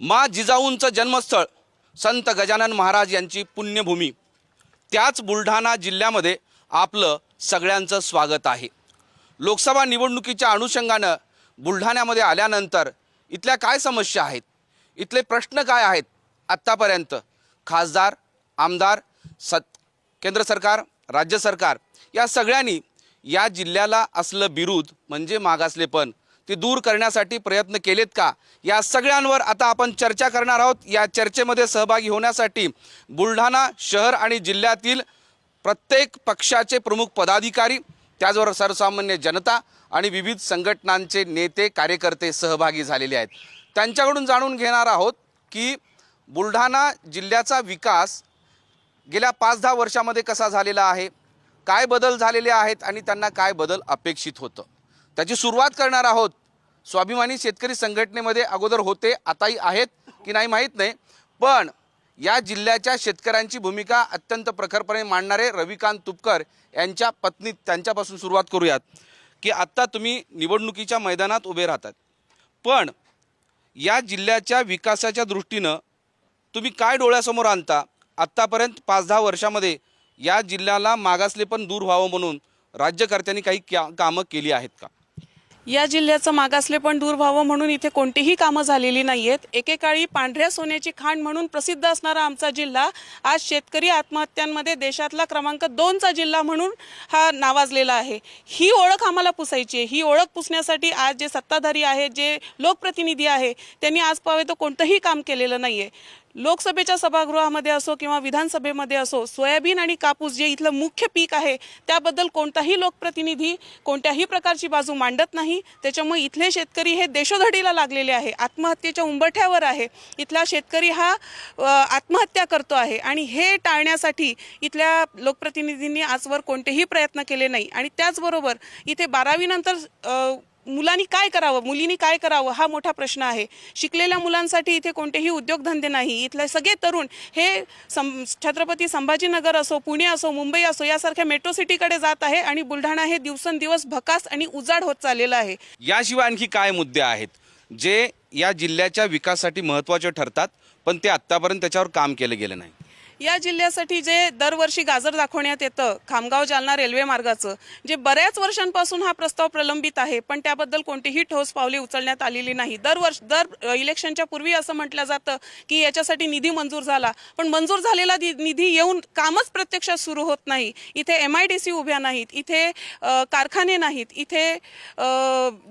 मा जिजाऊंचं जन्मस्थळ संत गजानन महाराज यांची पुण्यभूमी. त्याच बुलढाणा जिल्ह्यामध्ये आपलं सगळ्यांचं स्वागत आहे. लोकसभा निवडणुकीच्या अनुषंगानं बुलढाण्यामध्ये आल्यानंतर इथल्या काय समस्या आहेत? इथले प्रश्न काय आहेत? आत्तापर्यंत खासदार आमदार सत केंद्र सरकार राज्य सरकार या सगळ्यांनी या जिल्ह्याला असलं बिरूद म्हणजे मागासलेपण ते दूर करण्यासाठी प्रयत्न केलेत का? या सगळ्यांवर आता आपण चर्चा करणार आहोत. या चर्चेमध्ये सहभागी होण्यासाठी बुलढाणा शहर आणि जिल्ह्यातील प्रत्येक पक्षाचे प्रमुख पदाधिकारी त्याचबरोबर सर्वसामान्य जनता आणि विविध संघटनांचे नेते कार्यकर्ते सहभागी झालेले आहेत. त्यांच्याकडून जाणून घेणार आहोत की बुलढाणा जिल्ह्याचा विकास गेल्या पाच दहा वर्षामध्ये कसा झालेला आहे? काय बदल झालेले आहेत आणि त्यांना काय बदल अपेक्षित होतं? त्याची सुरुवात करणार आहोत स्वाभिमानी शेतकरी संघटनेमध्ये अगोदर होते आताही आहेत की नाही माहीत नाही. पण या जिल्ह्याच्या शेतकऱ्यांची भूमिका अत्यंत प्रखरपणे मांडणारे रविकांत तुपकर यांच्या पत्नी त्यांच्यापासून सुरुवात करूयात. की आत्ता तुम्ही निवडणुकीच्या मैदानात उभे राहतात. पण या जिल्ह्याच्या विकासाच्या दृष्टीनं तुम्ही काय डोळ्यासमोर आणता? आत्तापर्यंत पाच दहा वर्षामध्ये या जिल्ह्याला मागासले पण दूर व्हावं म्हणून राज्यकर्त्यांनी काही क्या कामं केली आहेत का? या जिल्ह्याचं मागासले पण दूर व्हावं म्हणून इथे कोणतीही कामं झालेली नाहीयेत. एकेकाळी पांढऱ्या सोन्याची खाण म्हणून प्रसिद्ध असणारा आमचा जिल्हा आज शेतकरी आत्महत्यांमध्ये देशातला क्रमांक दोनचा जिल्हा म्हणून हा नावाजलेला आहे. ही ओळख आम्हाला पुसायची आहे. ही ओळख पुसण्यासाठी आज जे सत्ताधारी आहेत जे लोकप्रतिनिधी आहे त्यांनी आज पावे तो कोणतंही काम केलेलं नाही आहे लोकसभेच्या सभागृहामध्ये असो किंवा विधानसभेमध्ये असो सोयाबीन आणि कापूस जे इथलं मुख्य पीक आहे त्याबद्दल कोणताही लोकप्रतिनिधी कोणत्याही प्रकारची बाजू मांडत नाही. त्याच्यामुळे इथले शेतकरी हे देशोधडीला लागलेले आहे आत्महत्येच्या उंबरठ्यावर आहे. इथला शेतकरी हा आत्महत्या करतो आहे आणि हे टाळण्यासाठी इथल्या लोकप्रतिनिधींनी आजवर कोणतेही प्रयत्न केले नाही. आणि त्याचबरोबर इथे बारावीनंतर मुलांनी काय करावं मुलींनी काय करावं हा मोठा प्रश्न आहे. शिकलेल्या मुलांसाठी इथे कोणतेही उद्योगधंदे नाही. इथले सगळे तरुण हे सं छत्रपती संभाजीनगर असो पुणे असो मुंबई असो यासारख्या मेट्रो सिटीकडे जात आहे आणि बुलढाणा हे दिवसेंदिवस भकास आणि उजाड होत चाललेलं आहे. याशिवाय आणखी काय मुद्दे आहेत? जे या जिल्ह्याच्या विकासासाठी महत्त्वाचे ठरतात पण ते आत्तापर्यंत त्याच्यावर काम केलं गेलं नाही. या जिल्ह्यासाठी जे दरवर्षी गाजर दाखवण्यात येतं खामगाव जालना रेल्वे मार्गाचं जे बऱ्याच वर्षांपासून हा प्रस्ताव प्रलंबित आहे पण त्याबद्दल कोणतीही ठोस पावले उचलण्यात आलेली नाही. दरवर्ष दर इलेक्शनच्या पूर्वी असं म्हटलं जातं की याच्यासाठी निधी मंजूर झाला पण मंजूर झालेला दि- निधी येऊन कामच प्रत्यक्षात सुरू होत नाही. इथे एम आय डी सी उभ्या नाहीत इथे कारखाने नाहीत इथे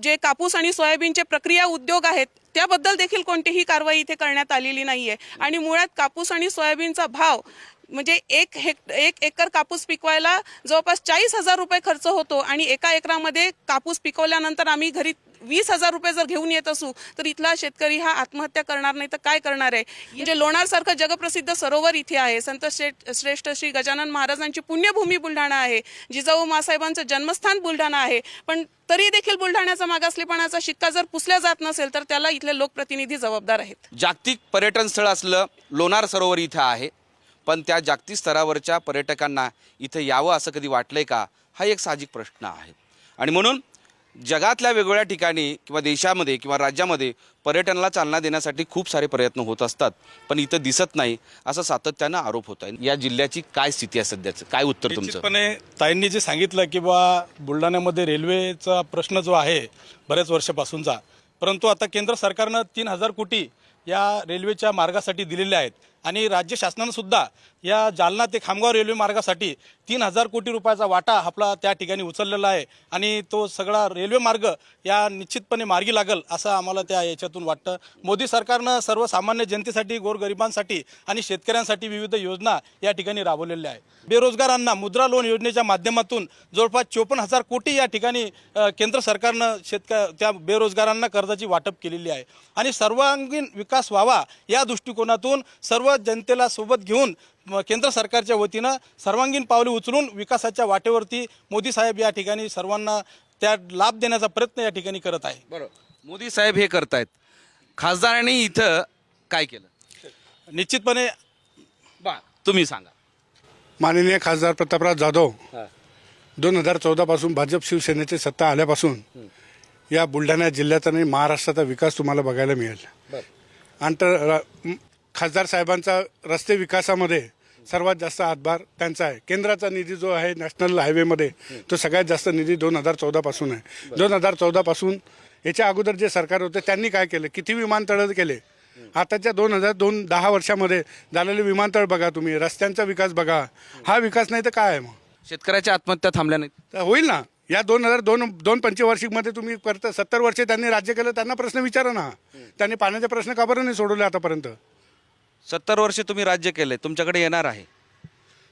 जे कापूस आणि सोयाबीनचे प्रक्रिया उद्योग आहेत त्याबद्दल देखील कोणतीही कारवाई इथे करण्यात आलेली नाही आहे आणि मुळात कापूस आणि सोयाबीनचा भाव म्हणजे एक हेक्ट एक एकर कापूस पिकवायला जवळपास चाळीस हजार रुपये खर्च होतो आणि एका एकरामध्ये कापूस पिकवल्यानंतर आम्ही घरी वीस हजार रुपये जर घेऊन येत असू तर इथला शेतकरी हा आत्महत्या करणार नाही तर काय करणार आहे? म्हणजे लोणारसारखं जगप्रसिद्ध सरोवर इथे आहे. संत श्रेष्ठ श्रेष्ठ श्री गजानन महाराजांची पुण्यभूमी बुलढाणा आहे. जिजाऊ मासाहेबांचं जन्मस्थान बुलढाणा आहे. पण तरी देखील बुलढाण्याचा मागासलेपणाचा शिक्का जर पुसल्या जात नसेल तर त्याला इथले लोकप्रतिनिधी जबाबदार आहेत. जागतिक पर्यटन स्थळ असलं लोणार सरोवर इथं आहे. पण त्या जागतिक स्तरावरच्या पर्यटकांना इथं यावं असं कधी वाटलंय का? हा एक साहजिक प्रश्न आहे. आणि म्हणून जगातल्या वेगवेगळ्या ठिकाणी किंवा देशामध्ये किंवा राज्यामध्ये पर्यटनाला चालना देण्यासाठी खूप सारे प्रयत्न होत असतात पण इथं दिसत नाही असं सातत्यानं आरोप होत आहे. या जिल्ह्याची काय स्थिती आहे सध्याचं? काय उत्तर तुमचं? पण ताईंनी जे सांगितलं की बा बुलढाण्यामध्ये रेल्वेचा प्रश्न जो आहे बऱ्याच वर्षापासूनचा परंतु आता केंद्र सरकारनं तीन हजार कोटी या रेल्वेच्या मार्गासाठी दिलेल्या आहेत. आणि राज्य शासनानंसुद्धा या जालना ते खामगाव रेल्वे मार्गासाठी तीन हजार कोटी रुपयाचा वाटा आपला त्या ठिकाणी उचललेला आहे. आणि तो सगळा रेल्वे मार्ग या निश्चितपणे मार्गी लागल असं आम्हाला त्या याच्यातून वाटतं. मोदी सरकारनं सर्वसामान्य जनतेसाठी गोरगरिबांसाठी आणि शेतकऱ्यांसाठी विविध योजना या ठिकाणी राबवलेल्या आहे बेरोजगारांना मुद्रा लोन योजनेच्या माध्यमातून जवळपास चोपन्न हजार कोटी या ठिकाणी केंद्र सरकारनं शेतक त्या बेरोजगारांना कर्जाची वाटप केलेली आहे. आणि सर्वांगीण विकास व्हावा या दृष्टिकोनातून सर्व जनतेला सोबत घेऊन केंद्र सरकारच्या वतीनं सर्वांगीण पावले उचलून विकासाच्या वाटेवरती मोदी साहेब या ठिकाणी सर्वांना त्या लाभ देण्याचा प्रयत्न या ठिकाणी करत आहे. बरोबर. मोदी साहेब हे करतायत. खासदारांनी इथं काय केलं? निश्चितपणे बा तुम्ही सांगा. माननीय खासदार प्रतापराव जाधव दोन हजार चौदापासून भाजप शिवसेनेची सत्ता आल्यापासून या बुलढाणा जिल्ह्याचा आणि महाराष्ट्राचा विकास तुम्हाला बघायला मिळेल. आंतर खासदार साहेबांचा रस्ते विकासामध्ये सर्वात जास्त हातभार त्यांचा आहे. केंद्राचा निधी जो आहे नॅशनल हायवेमध्ये तो सगळ्यात जास्त निधी दोन हजार चौदापासून आहे. दोन हजार चौदापासून याच्या अगोदर जे सरकार होते त्यांनी काय केलं? किती विमानतळ केले? आताच्या दोन हजार दोन दहा वर्षामध्ये झालेले विमानतळ बघा तुम्ही रस्त्यांचा विकास बघा. हा विकास नाही तर काय आहे मग? शेतकऱ्याच्या आत्महत्या थांबल्या नाहीत. तर होईल ना. या दोन हजार दोन दोन पंचवार्षिकमध्ये तुम्ही करता सत्तर वर्षे त्यांनी राज्य केलं त्यांना प्रश्न विचारा ना. त्यांनी पाण्याचे प्रश्न का बरं नाही सोडवले आतापर्यंत? सत्तर वर्षे तुम्ही राज्य केले तुमच्याकडे येणार आहे.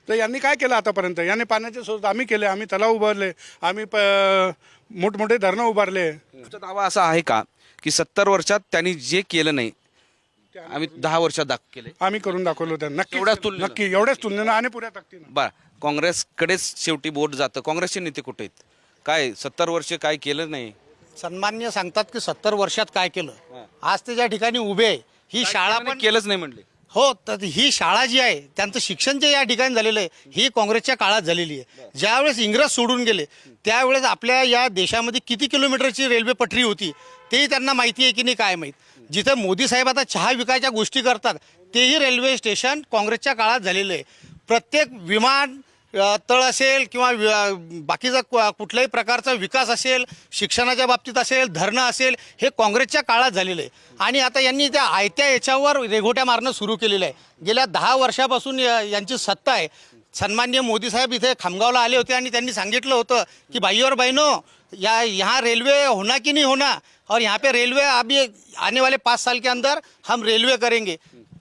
तर यांनी काय केलं आतापर्यंत? यांनी पाण्याचे स्रोत आम्ही केले आम्ही तलाव उभारले आम्ही प मोठमोठे धरणं उभारले. तुमचा दावा असा आहे का की सत्तर वर्षात त्यांनी जे केलं नाही आम्ही दहा वर्षात दाख केले? आम्ही करून दाखवलं त्यांना. नक्की एवढ्याच तुलनेनं? नक्की एवढ्याच तुलनेनं आणि पुऱ्या ताकदीनं बर काँग्रेसकडेच शेवटी बोट जातं. काँग्रेसचे नेते कुठे आहेत? काय सत्तर वर्षे काय केलं नाही? सन्मान्य सांगतात की सत्तर वर्षात काय केलं? आज ते ज्या ठिकाणी उभे आहे, ही शाळा पण केलंच नाही म्हणले. हो तर ही शाळा जी आहे त्यांचं शिक्षण जे या ठिकाणी झालेलं आहे ही काँग्रेसच्या काळात झालेली आहे. ज्यावेळेस इंग्रज सोडून गेले त्यावेळेस आपल्या या देशामध्ये किती किलोमीटरची रेल्वे पटरी होती तेही त्यांना माहिती आहे की नाही काय माहीत. जिथे मोदी साहेब आता चहा विकायच्या गोष्टी करतात तेही रेल्वे स्टेशन काँग्रेसच्या काळात झालेलं आहे. प्रत्येक विमान तळ असेल किंवा बाकीचा कुठल्याही प्रकारचा विकास असेल शिक्षणाच्या बाबतीत असेल धरणं असेल हे काँग्रेसच्या काळात झालेलं आहे. आणि आता यांनी त्या आयत्या याच्यावर रेघोट्या मारणं सुरू केलेलं आहे. गेल्या दहा वर्षापासून यांची सत्ता आहे. सन्मान्य मोदी साहेब इथे खामगावला आले होते आणि त्यांनी सांगितलं होतं की भाई और या यहाँ रेलवे होना की नहीं होना? और यहाँ पे रेलवे अभी आने वाले पाच साल के अंदर हम रेल्वे करेंगे.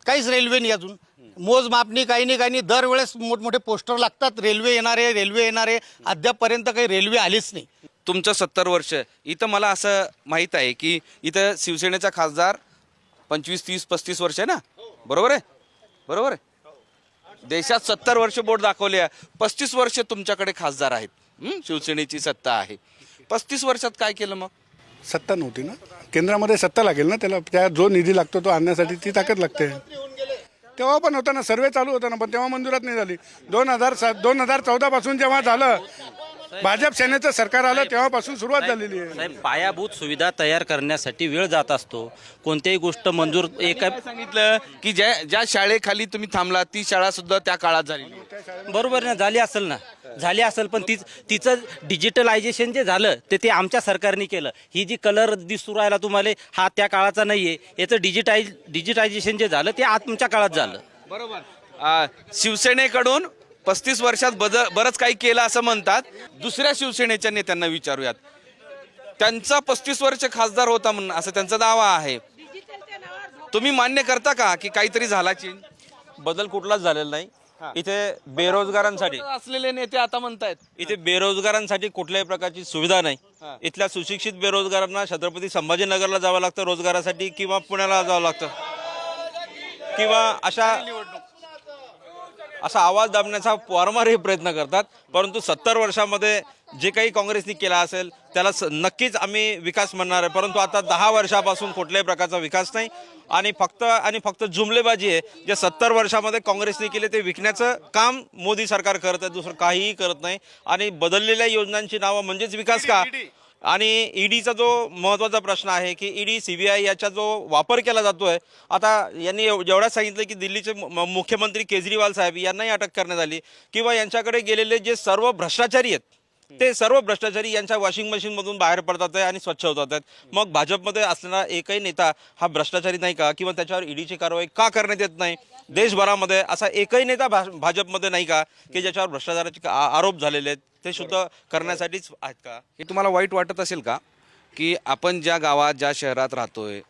काहीच रेल्वे नाही अजून. मोजमापणी काही नाही काही नाही. दरवेळेस मोठमोठे पोस्टर लागतात. रेल्वे येणार आहे रेल्वे येणार. आहे अद्यापपर्यंत काही रेल्वे आलीच नाही. तुमचं सत्तर वर्ष. इथं मला असं माहीत आहे की इथं शिवसेनेचा खासदार पंचवीस तीस पस्तीस वर्ष आहे ना? बरोबर आहे? बरोबर आहे? देशात सत्तर वर्ष बोट दाखवले आहे. पस्तीस वर्ष तुमच्याकडे खासदार आहेत? शिवसेनेची सत्ता आहे. पस्तीस वर्षात काय केलं मग? सत्ता नव्हती ना? केंद्रामध्ये सत्ता लागेल ना त्याला? त्या जो निधी लागतो तो आणण्यासाठी ती ताकद लागते. तेव्हा पण होता ना सर्वे चालू होता ना पण तेव्हा मंजुरात नाही झाली. दोन हजार सात दोन हजार चौदा पासून जेव्हा झालं भाजप सेनेचं सरकार आलं तेव्हापासून सुरुवात झालेली आहे. साहेब पायाभूत सुविधा तयार करण्यासाठी वेळ जात असतो. कोणत्याही गोष्ट मंजूर एका सांगितलं की ज्या ज्या शाळेखाली तुम्ही थांबला ती शाळा सुद्धा त्या काळात आहे. बरोबर ना झाली असेल ना. झाली असेल पण तीच तिचं डिजिटलायझेशन जे झालं ते ते आमच्या सरकारने केलं. ही जी कलर दिसू राहिला तुम्हाला हा त्या काळाचा नाहीये. याचं डिजिटाईज डिजिटायझेशन जे झालं ते आमच्या काळात झालं. बरोबर. शिवसेनेकडून पस्तीस वर्षात बदल बरंच काही केलं असं म्हणतात. दुसऱ्या शिवसेनेच्या नेत्यांना विचारूयात. त्यांचा पस्तीस वर्ष खासदार होता म्हणून असं त्यांचा दावा आहे. तुम्ही मान्य करता का की काहीतरी झाला चेंज बदल कुठलाच झालेला नाही. इथे बेरोजगारांसाठी. असलेले नेते आता म्हणतायत. इथे बेरोजगारांसाठी कुठल्याही प्रकारची सुविधा नाही. इथल्या सुशिक्षित बेरोजगारांना छत्रपती संभाजीनगरला जावं लागतं रोजगारासाठी किंवा पुण्याला जावं लागतं. किंवा अशा असा आवाज दाबण्याचा वारंवारही प्रयत्न करतात. परंतु सत्तर वर्षामध्ये जे काही काँग्रेसने केला असेल त्याला स- नक्कीच आम्ही विकास म्हणणार आहे. परंतु आता दहा वर्षापासून कुठल्याही प्रकारचा विकास नाही. आणि फक्त आणि फक्त जुमलेबाजी आहे. जे सत्तर वर्षामध्ये काँग्रेसने केले ते विकण्याचं काम मोदी सरकार करत आहे. दुसरं काहीही करत नाही. आणि बदललेल्या योजनांची नावं म्हणजेच विकास का? आणि ईडीचा जो महत्त्वाचा प्रश्न आहे की ईडी आय याचा जो वापर केला जातो आहे आता यांनी जेवढा सांगितलं की दिल्लीचे म- मुख्यमंत्री केजरीवाल साहेब यांनाही अटक करण्यात आली किंवा यांच्याकडे गेलेले जे सर्व भ्रष्टाचारी आहेत ते सर्व भ्रष्टाचारी यांच्या वॉशिंग मशीनमधून बाहेर पडतात आहे आणि स्वच्छ होतात आहेत. मग भाजपमध्ये असलेला एकही नेता हा भ्रष्टाचारी नाही का? किंवा त्याच्यावर ईडीची कारवाई का करण्यात येत नाही? देशभरामध्ये असा एकही नेता भा- भाजपमध्ये नाही का? की ज्याच्यावर भ्रष्टाचाराचे आरोप झालेले आहेत. ते सुद्धा करण्यासाठीच आहेत का? हे तुम्हाला वाईट वाटत असेल का? की आपण ज्या गावात ज्या शहरात राहतोय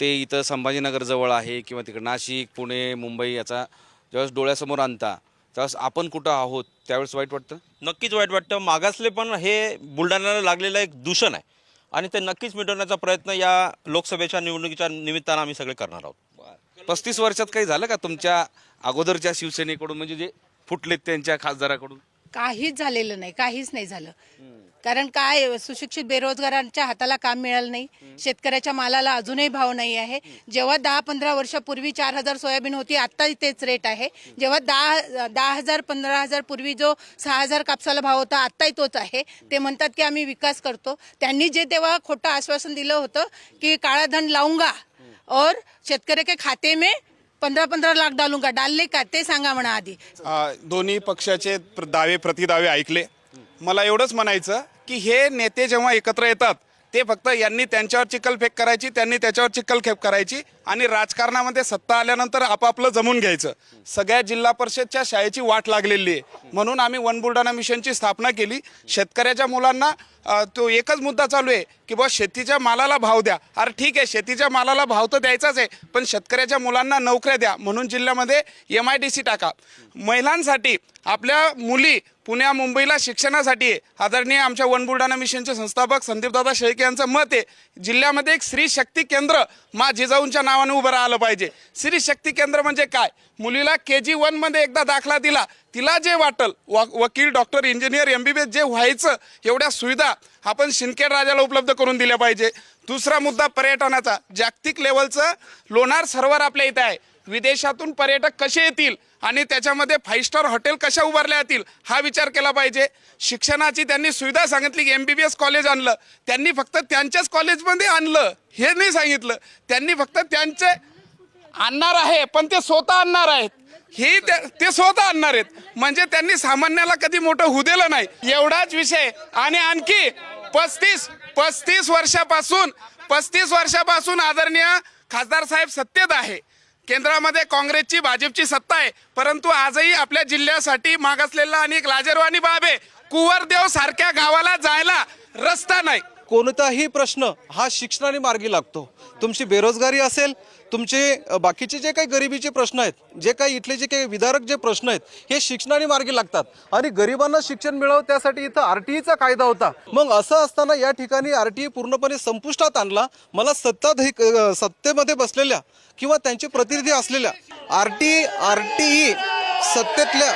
ते इथं संभाजीनगर जवळ आहे किंवा तिकडे नाशिक पुणे मुंबई याचा ज्यावेळेस डोळ्यासमोर आणता त्यावेळेस आपण कुठं आहोत त्यावेळेस वाईट वाटतं? नक्कीच वाईट वाटतं. मागासले पण हे बुलढाण्याला लागलेलं एक दूषण आहे. आणि ते नक्कीच मिटवण्याचा प्रयत्न या लोकसभेच्या निवडणुकीच्या निमित्तानं आम्ही सगळे करणार आहोत. पस्तीस वर्षात काही झालं का तुमच्या अगोदरच्या शिवसेनेकडून म्हणजे जे फुटलेत त्यांच्या खासदाराकडून? काहीच झालेलं नाही काहीच नाही झालं. कारण काय सुशिक्षित बेरोजगारांच्या हाताला काम मिळालं नाही. शेतकऱ्याच्या मालाला अजूनही भाव नाही आहे. जेव्हा दहा पंधरा वर्षापूर्वी चार हजार सोयाबीन होती आत्ता तेच रेट आहे. जेव्हा दहा दहा हजार पंधरा हजार पूर्वी जो सहा हजार कापसाला भाव होता आत्ताही तोच आहे. ते म्हणतात की आम्ही विकास करतो. त्यांनी जे तेव्हा खोटं आश्वासन दिलं होतं की काळा धन लावूंगा और शेतकरी के खाते में पंद्रह पंद्रह लाख डालूंगा. डालले का? ते सांगा म्हणा आधी. दोन्ही पक्षाचे दावे प्रतिदावे ऐकले. मला एवढंच म्हणायचं की हे नेते जेव्हा एकत्र येतात ते फक्त यांनी त्यांच्यावर चिकलफेक करायची त्यांनी त्याच्यावर चिखलखेप करायची आणि राजकारणामध्ये सत्ता आल्यानंतर आपापलं जमून घ्यायचं. सगळ्या जिल्हा परिषदच्या शाळेची वाट लागलेली आहे. म्हणून आम्ही वन बुलढाणा मिशनची स्थापना केली. शेतकऱ्याच्या मुलांना तो एकच मुद्दा चालू आहे की बा शेतीच्या मालाला भाव द्या. अरे ठीक आहे शेतीच्या मालाला भाव तर द्यायचाच आहे पण शेतकऱ्याच्या मुलांना नोकऱ्या द्या म्हणून जिल्ह्यामध्ये एम आय डी सी टाका. महिलांसाठी आपल्या मुली पुण्या मुंबईला शिक्षणासाठी आदरणीय आमच्या वन बुलढाणा मिशनचे संस्थापक संदीपदादा शेळके यांचं मत आहे जिल्ह्यामध्ये एक स्त्री शक्ती केंद्र मा जिजाऊंच्या नावाने उभं राहिलं पाहिजे. स्त्री शक्ती केंद्र म्हणजे काय? मुलीला के जी वनमध्ये एकदा दाखला दिला. तिला जे वाटल व वकील doctor engineer M B B S जे व्हायचं एवढ्या सुविधा आपण शिंदखेड राजाला उपलब्ध करून दिल्या पाहिजे. दुसरा मुद्दा पर्यटनाचा. जागतिक लेवलचं लोणार सरोवर आपल्या इथे आहे. विदेशातून पर्यटक कसे येतील आणि त्याच्यामध्ये फाईव्ह स्टार हॉटेल कशा उभारल्या जातील हा विचार केला पाहिजे. शिक्षणाची त्यांनी सुविधा सांगितली की M B B S college आणलं. त्यांनी फक्त त्यांच्याच कॉलेजमध्ये आणलं. हे नाही सांगितलं. त्यांनी फक्त त्यांचे आणणार आहे पण ते स्वतः आणणार आहेत. हे ते- स्वतः आणणार आहेत. म्हणजे त्यांनी सामान्याला कधी मोठं होऊ दिलं नाही. एवढाच विषय. आणि आणखी पस्तीस पस्तीस वर्षापासून पस्तीस वर्षापासून आदरणीय खासदार साहेब सत्तेत आहे. केंद्रामध्ये काँग्रेसची भाजपची सत्ता आहे. परंतु आजही आपल्या जिल्ह्यासाठी मागासलेला आणि एक लाजरवाणी बाब आहे कुवरदेव सारख्या गावाला जायला रस्ता नाही. कोणताही प्रश्न हा शिक्षणाने मार्गी लागतो. तुमची बेरोजगारी असेल तुमचे बाकीचे जे काही गरिबीचे प्रश्न आहेत जे काही इथले जे काही विदारक जे प्रश्न आहेत हे शिक्षणाने मार्गी लागतात. आणि गरिबांना शिक्षण मिळावं त्यासाठी इथं आर टी ईचा कायदा होता. मग असं असताना या ठिकाणी आर टी ई पूर्णपणे संपुष्टात आणला. मला सत्ताधारी सत्तेमध्ये बसलेल्या किंवा त्यांचे प्रतिनिधी असलेल्या R T R T E सत्तेतल्या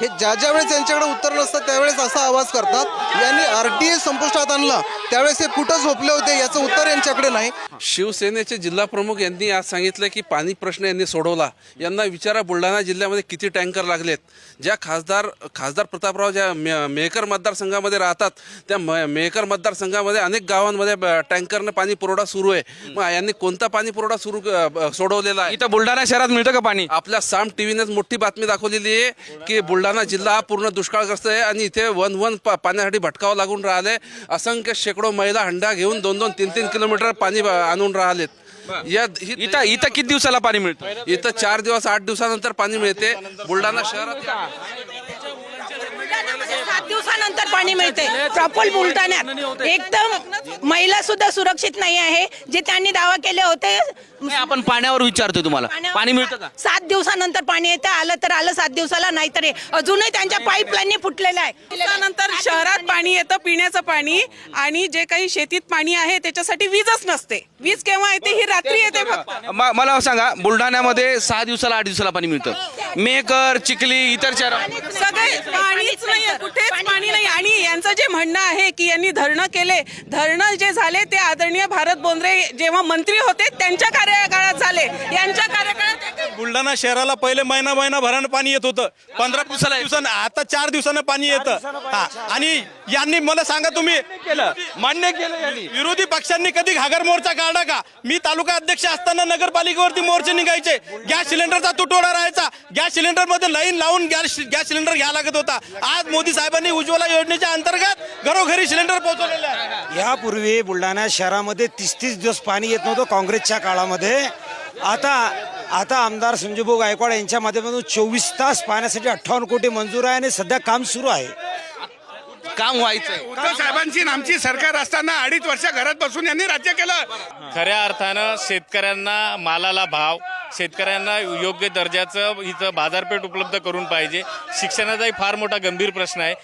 हे ज्या ज्या वेळेस यांच्याकडे उत्तर नसतं त्यावेळेस असा आवाज करतात. यांनी आर टी संपुष्टात आणला. त्यावेळेस हे कुठं झोपले होते याचं उत्तर यांच्याकडे नाही. शिवसेनेचे जिल्हा प्रमुख यांनी आज सांगितलं की पाणी प्रश्न यांनी सोडवला. यांना विचारा बुलढाणा जिल्ह्यामध्ये किती टँकर लागलेत? ज्या खासदार खासदार प्रतापराव ज्या मे मेहकर मतदारसंघामध्ये राहतात त्या म मेहकर मतदारसंघामध्ये अनेक गावांमध्ये टँकरनं पाणी पुरवठा सुरू आहे. मग यांनी कोणता पाणी पुरवठा सुरू सोडवलेला आहे? इथं बुलढाणा शहरात मिळतं का पाणी? आपल्या साम टीव्हीनेच मोठी बातमी दाखवलेली आहे की बुलढाणा जिल्हा हा पूर्ण दुष्काळग्रस्त आहे आणि इथे वन वन पा- पाण्यासाठी भटकावं लागून राहिले असंख्य शेकडो महिला हंडा घेऊन दोन दोन तीन तीन किलोमीटर पाणी आणून राहिलेत. या इथं इथं किती दिवसाला पाणी मिळतं? इथं चार दिवस आठ दिवसानंतर पाणी मिळते. बुलढाणा शहरात सात दिवसानंतर पाणी मिळते. प्रॉपर बुलढाण्यात. एकदम महिला सुद्धा सुरक्षित नाही आहे. जे त्यांनी दावा केले होते नाही, आपण पाण्यावर विचारतोय तुम्हाला. पाणी मिळतं का? सात दिवसानंतर पाणी येतं. आलं तर आलं सात दिवसाला नाहीतर हे. अजूनही त्यांच्या पाईपलाईन फुटलेल्या आहे. त्यानंतर शहरात पाणी येतं पिण्याचं पाणी आणि जे काही शेतीत पाणी आहे त्याच्यासाठी वीजच नसते. वीज केव्हा येते ही रात्री येते फक्त. म- मला सांगा बुलढाण्यामध्ये सहा दिवसाला आठ दिवसाला पाणी मिळतं. मेकर चिखली इतर शहर. सगळे पाणीच नाही कुठेच पाणी नाही. आणि यांचं जे म्हणणं आहे की यांनी धरणं केले धरणं जे झाले ते आदरणीय भारत बोंद्रे जेव्हा मंत्री होते त्यांच्या कार्यकाळात झाले. यांच्या कार्यकाळात बुलढाणा शहराला पहिले महिना महिना भरानं पाणी येत होतं. पंधरा दिवसाला दिवसानं आता चार दिवसानं पाणी येतं. हा. आणि यांनी मला सांगा तुम्ही केलं. मान्य केलं यांनी. विरोधी पक्षांनी कधी घागर मोर्चा काढला का? मी तालुका अध्यक्ष असताना नगरपालिकेवरती मोर्चे निघायचे. गॅस सिलेंडरचा तुटवडा राहायचा. गॅस सिलेंडरमध्ये लाईन लावून गॅस गॅस सिलेंडर घ्यावा लागत होता. आज मोदी साहेबांनी उज्ज्वला योजनेच्या अंतर्गत घरोघरी सिलेंडर पोहोचवलेले आहे यापूर्वी बुलढाणा शहरामध्ये तीस तीस दिवस पाणी येत नव्हतं काँग्रेसच्या काळामध्ये. आता आता आमदार संजूभाऊ गायकवाड यांच्या माध्यमातून चोवीस तास पाण्यासाठी अठ्ठावन्न कोटी मंजूर आहे आणि सध्या काम सुरू आहे. काम व्हायचंय. उद्धव साहेबांची आणि आमची सरकार असताना अडीच वर्ष घरात बसून यांनी राज्य केलं. खऱ्या अर्थानं शेतकऱ्यांना मालाला भाव शेतकऱ्यांना योग्य दर्जाचं इथं बाजारपेठ उपलब्ध करून पाहिजे. शिक्षणाचाही फार मोठा गंभीर प्रश्न आहे.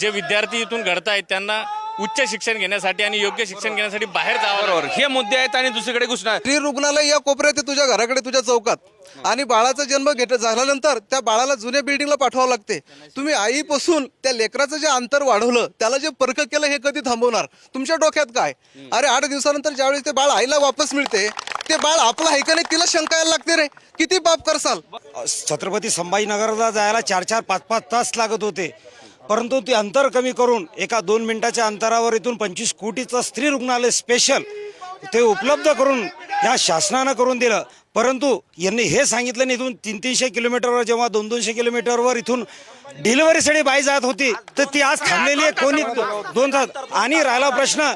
जे विद्यार्थी इथून घडतायत त्यांना उच्च शिक्षण घेण्यासाठी आणि योग्य शिक्षण घेण्यासाठी बाहेर जावं हे मुद्दे आहेत आणि दुसरीकडे घुसणार स्त्री रुग्णालय या कोपऱ्यात आहे तुझ्या घराकडे तुझ्या चौकात. आणि बाळाचा जन्म घेत झाल्यानंतर त्या बाळाला जुन्या बिल्डिंगला पाठवावं लागते. तुम्ही आईपासून त्या लेकराचं जे अंतर वाढवलं त्याला जे पर्क केलं हे कधी थांबवणार? तुमच्या डोक्यात काय? अरे आठ दिवसानंतर ज्यावेळेस ते बाळ आईला वापस मिळते ते बाळ आपलं आहे का नाही तिला शंका यायला लागते रे. किती पाप करसाल? छत्रपती संभाजीनगरला जायला चार चार पाच पाच तास लागत होते. परंतु ते अंतर कमी करून एका दोन मिनिटाच्या अंतरावर इथून पंचवीस कोटीचं स्त्री रुग्णालय स्पेशल ते उपलब्ध करून या शासनानं करून दिलं. परंतु यांनी हे सांगितलं इथून तीन तीनशे किलोमीटरवर जेव्हा दोन दोनशे किलोमीटरवर इथून डिलिव्हरीसाठी बाई जात होती तर ती आज थांबलेली आहे. कोणी दोन तास आणि राहिला प्रश्न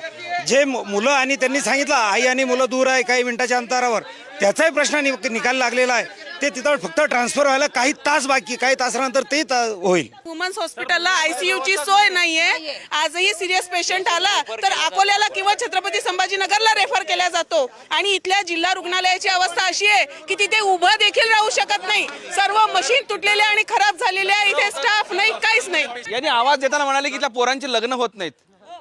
जे मुलं आणि त्यांनी सांगितलं आई आणि मुलं दूर आहे काही मिनिटाच्या अंतरावर. त्याचाही प्रश्न नि- निकाल लागलेला आहे. ते तिथं फक्त ट्रान्सफर व्हायला काही तास बाकी काही तासानंतर ते ता- होईल. वुमन्स हॉस्पिटलला आयसीयू ची सोय नाहीये. आजही सिरियस पेशंट आला तर अकोल्याला किंवा छत्रपती संभाजीनगरला रेफर केला जातो. आणि इथल्या जिल्हा रुग्णालयाची अवस्था अशी आहे की तिथे उभं देखील राहू शकत नाही. सर्व मशीन तुटलेले आणि खराब झालेले इथे स्टाफ नाही काहीच नाही यांनी आवाज देताना म्हणाले की इथल्या पोरांचे लग्न होत नाहीत.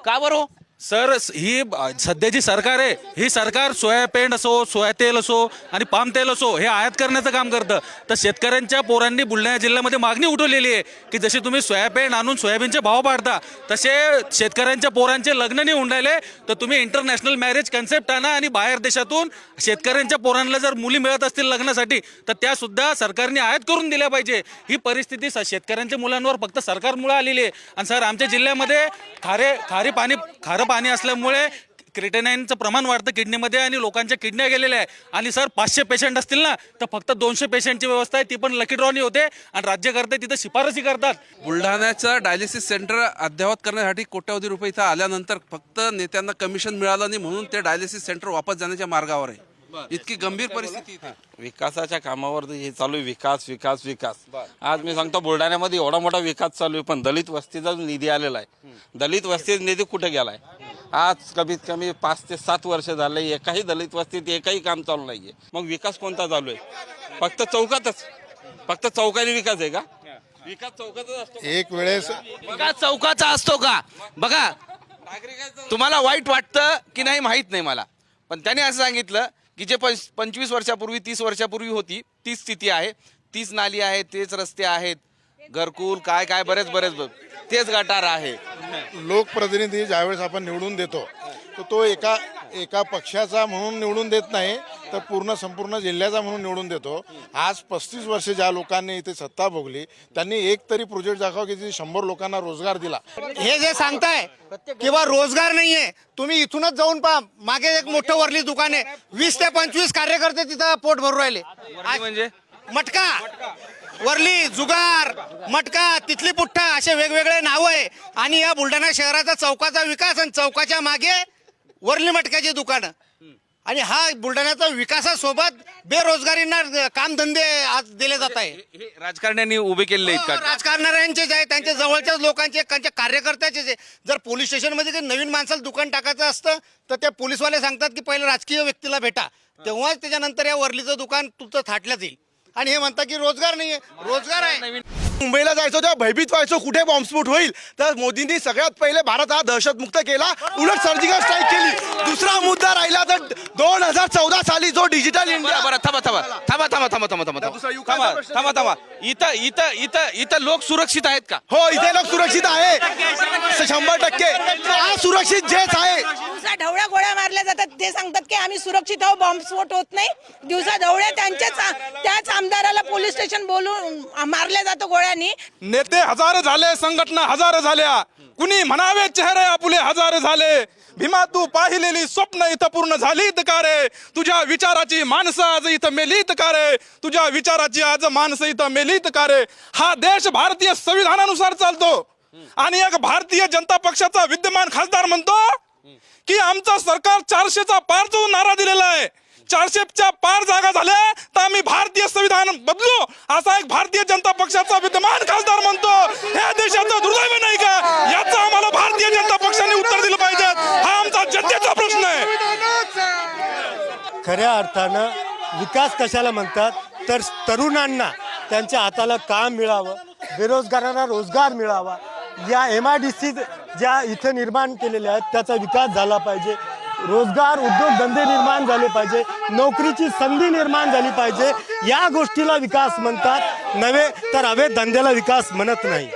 का बरं हो? सर ही सध्याची सरकार आहे. ही सरकार सोयाबीन असो सोया तेल असो आणि पाम तेल असो हे आयात करण्याचं काम करतं. तर शेतकऱ्यांच्या पोरांनी बुलढाणा जिल्ह्यामध्ये मागणी उठवलेली आहे की जशी तुम्ही सोयाबीन आणून सोयाबीनचे भाव पाडता तसे शेतकऱ्यांच्या पोरांचे लग्न नाही होऊन राहिले तर तुम्ही इंटरनॅशनल मॅरेज कन्सेप्ट आणा आणि बाहेर देशातून शेतकऱ्यांच्या पोरांना जर मुली मिळत असतील लग्नासाठी तर त्यासुद्धा सरकारने आयात करून दिल्या पाहिजे. ही परिस्थिती स- शेतकऱ्यांच्या मुलांवर फक्त सरकारमुळे आलेली आहे. आणि सर आमच्या जिल्ह्यामध्ये खारे खारे पाणी खारं पाणी असल्यामुळे क्रिटेनाईनचं प्रमाण वाढतं किडनीमध्ये आणि लोकांच्या किडन्या गेलेल्या आहे आणि सर पाचशे पेशंट असतील ना तर फक्त दोनशे पेशंटची व्यवस्था आहे ती पण लकी ड्रॉनी होते. आणि राज्यकर्ते तिथं शिफारसी करतात. बुलढाण्याचं डायलिसिस सेंटर अद्ययावत करण्यासाठी कोट्यवधी रुपये इथं आल्यानंतर फक्त नेत्यांना कमिशन मिळालं नाही म्हणून ते डायलिसिस सेंटर वापस जाण्याच्या मार्गावर आहे. इतकी गंभीर परिस्थिती इथे. विकासाच्या कामावर हे चालू आहे. विकास विकास विकास. आज मी सांगतो बुलढाण्यामध्ये एवढा मोठा विकास चालू आहे पण दलित वस्तीचा निधी आलेला आहे. दलित वस्तीचा निधी कुठे गेलाय? आज कमीत कमी पाच ते सात वर्ष झाले एकाही दलित वस्तीत एकही काम चालू नाहीये. मग विकास कोणता चालू आहे? फक्त चौकातच. फक्त चौकाने विकास आहे का? विकास चौकातच असतो एक वेळेस बघा चौकाचा असतो का? बघा तुम्हाला वाईट वाटतं की नाही माहीत नाही मला. पण त्याने असं सांगितलं की जे पंच पंचवीस वर्षापूर्वी तीस वर्षापूर्वी होती तीच स्थिती आहे. तीच नाली आहे तेच रस्ते आहेत. घरकुल काय काय बरेच बरेच. तेच गटार आहे. लोकप्रतिनिधी ज्यावेळेस आपण निवडून देतो तर तो एका एका पक्षाचा म्हणून निवडून देत नाही तर पूर्ण संपूर्ण जिल्ह्याचा म्हणून निवडून देतो. आज पस्तीस वर्ष ज्या लोकांनी इथे सत्ता भोगली त्यांनी एक तरी प्रोजेक्ट दाखवा की शंभर लोकांना रोजगार दिला. हे जे सांगताय किंवा रोजगार नाहीये तुम्ही इथूनच जाऊन पहा. मागे एक मोठं वरली दुकान आहे. वीस ते पंचवीस कार्यकर्ते तिथं पोट भरू राहिले. म्हणजे? मटका वरली जुगार मटका तिथली पुठ्ठा असे वेगवेगळे नाव आहे. आणि या बुलढाणा शहराचा चौकाचा विकास आणि चौकाच्या मागे वरली मटक्याची दुकानं. आणि हा बुलढाण्याचा विकासासोबत बेरोजगारींना कामधंदे आज दिले जात आहे. हे राजकारण्यांनी उभे केलेले आहेत का राजकारणाऱ्यांचे जे आहे त्यांच्या जवळच्याच लोकांचे त्यांच्या कार्यकर्त्याचे जे जर पोलीस स्टेशनमध्ये काही नवीन माणसाला दुकान टाकायचं असतं तर त्या पोलीसवाले सांगतात की पहिले राजकीय व्यक्तीला भेटा. तेव्हाच त्याच्यानंतर या वरलीचं दुकान तुमचं थाटल्यात येईल. आणि हे म्हणतात की रोजगार नाहीये रोजगार आहे. मुंबईला जायचो तेव्हा भयभीत व्हायचो कुठे बॉम्बस्फोट होईल? तर मोदींनी सगळ्यात पहिले भारत हा दहशतमुक्त केला. उलट सर्जिकल स्ट्राईक केली. दुसरा मुद्दा राहिला तर दोन हजार चौदा साली जो डिजिटल इंडिया बरं थांबा थांबा. थांबा थांबा थांबा थांबा थांबा थांबा. थांबा थांबा इथं इथं इथं इथं लोक सुरक्षित आहेत का? हो इथे लोक सुरक्षित आहे. शंभर टक्के. असुरक्षित जेच आहे. दिवसा ढवळ्या गोळ्या मारल्या जातात. ते सांगतात की आम्ही सुरक्षित आहोत बॉम्बस्फोट होत नाही. दिवसा ढवळ्या त्यांच्याच त्याच आमदाराला पोलीस स्टेशन बोलून मारल्या जातो गोळ्यांनी नेते हजार झाले संघटना हजार झाल्या. कुणी म्हणावे चेहरे आपुले हजार झाले. भीमा तू पाहिलेली स्वप्न इथं पूर्ण झालीत का रे? तुझ्या विचाराची माणसं आज इथं मेलीत का रे? तुझ्या विचाराची आज माणसं इथं मेलीत का रे? हा देश भारतीय संविधानानुसार चालतो. आणि एक भारतीय जनता पक्षाचा विद्यमान खासदार म्हणतो की आमचं सरकार चारशेचा पार जो नारा दिलेला आहे. चारशेच्या पार जागा झाल्या तर आम्ही भारतीय संविधान बदलू. असा एक भारतीय जनता पक्षाचा विद्यमान खासदार म्हणतो. हे देशाचं दुर्दैव नाही का? याचं आम्हाला भारतीय जनता पक्षाने उत्तर दिलं पाहिजे. हा आमचा जनतेचा प्रश्न आहे. खऱ्या अर्थानं विकास कशाला म्हणतात? तर तरुणांना त्यांच्या हाताला काम मिळावं बेरोजगारांना रोजगार मिळावा. या एम आय डी सी ज्या इथं निर्माण केलेल्या आहेत त्याचा विकास झाला पाहिजे. रोजगार उद्योगधंदे निर्माण झाले पाहिजे नोकरीची संधी निर्माण झाली पाहिजे या गोष्टीला विकास म्हणतात. नव्हे तर हवे धंद्याला विकास म्हणत नाही.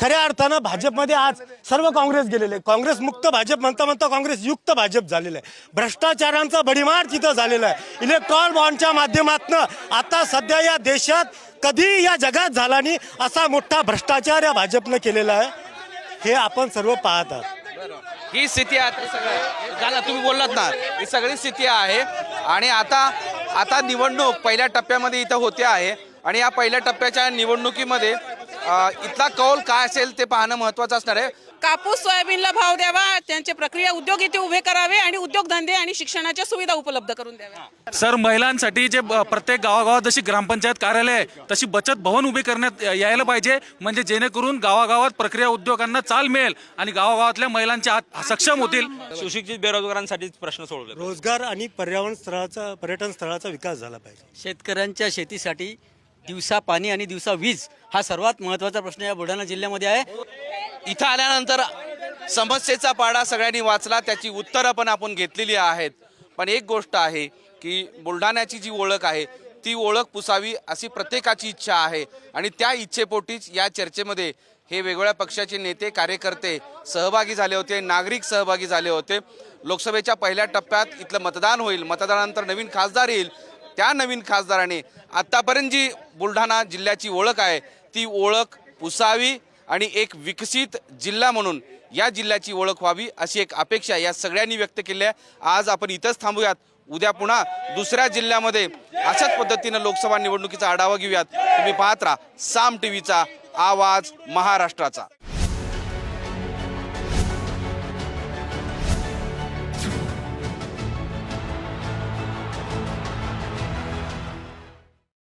खऱ्या अर्थानं भाजपमध्ये आज सर्व काँग्रेस गेलेले काँग्रेस मुक्त भाजप म्हणता म्हणता काँग्रेस युक्त भाजप झालेलं आहे. भ्रष्टाचारांचा भडीमार तिथं झालेला आहे. इलेक्ट्रॉन बॉन्डच्या माध्यमातनं आता सध्या या देशात कधी या जगात झाला नाही असा मोठा भ्रष्टाचार या भाजपनं केलेला आहे. हे आपण सर्व पाहत आहात. ही स्थिती आहे आता सगळं झालं तुम्ही बोललात ना ही सगळी स्थिती आहे. आणि आता आता निवडणूक पहिल्या टप्प्यामध्ये इथं होते आहे. आणि या पहिल्या टप्प्याच्या निवडणुकीमध्ये इथला कौल काय असेल ते पाहणं महत्वाचं असणार आहे. कापूस सोयाबीनला भाव द्यावा त्यांचे प्रक्रिया उद्योग इथे उभे करावे आणि उद्योगधंदे आणि शिक्षणाच्या सुविधा उपलब्ध करून द्याव्या. सर महिलांसाठी जे ब- प्रत्येक गावागावात जशी ग्रामपंचायत कार्यालय आहे तशी बचत भवन उभी करण्यात यायला पाहिजे. म्हणजे जेणेकरून गावागावात प्रक्रिया उद्योगांना चाल मिळेल आणि गावागावातल्या महिलांच्या हात सक्षम होतील. सुशिक्षित बेरोजगारांसाठी प्रश्न सोडवले. रोजगार आणि पर्यावरण स्थळाचा पर्यटन स्थळाचा विकास झाला पाहिजे. शेतकऱ्यांच्या शेतीसाठी दिवसा पाणी आणि दिवसा वीज हा सर्वात महत्त्वाचा प्रश्न या बुलढाणा जिल्ह्यामध्ये आहे. इथं आल्यानंतर समस्येचा पाडा सगळ्यांनी वाचला त्याची उत्तरं पण आपण घेतलेली आहेत. पण एक गोष्ट आहे की बुलढाण्याची जी ओळख आहे ती ओळख पुसावी अशी प्रत्येकाची इच्छा आहे. आणि त्या इच्छेपोटीच या चर्चेमध्ये हे वेगवेगळ्या पक्षाचे नेते कार्यकर्ते सहभागी झाले होते नागरिक सहभागी झाले होते. लोकसभेच्या पहिल्या टप्प्यात इथलं मतदान होईल मतदानानंतर नवीन खासदार येईल. त्या नवीन खासदाराने आत्तापर्यंत जी बुलढाणा जिल्ह्याची ओळख आहे ती ओळख पुसावी आणि एक विकसित जिल्हा म्हणून या जिल्ह्याची ओळख व्हावी अशी एक अपेक्षा या सगळ्यांनी व्यक्त केली आहे. आज आपण इथंच थांबूयात. उद्या पुन्हा दुसऱ्या जिल्ह्यामध्ये अशाच पद्धतीनं लोकसभा निवडणुकीचा आढावा घेऊयात. तुम्ही पाहत राहा. साम टीव्हीचा आवाज महाराष्ट्राचा.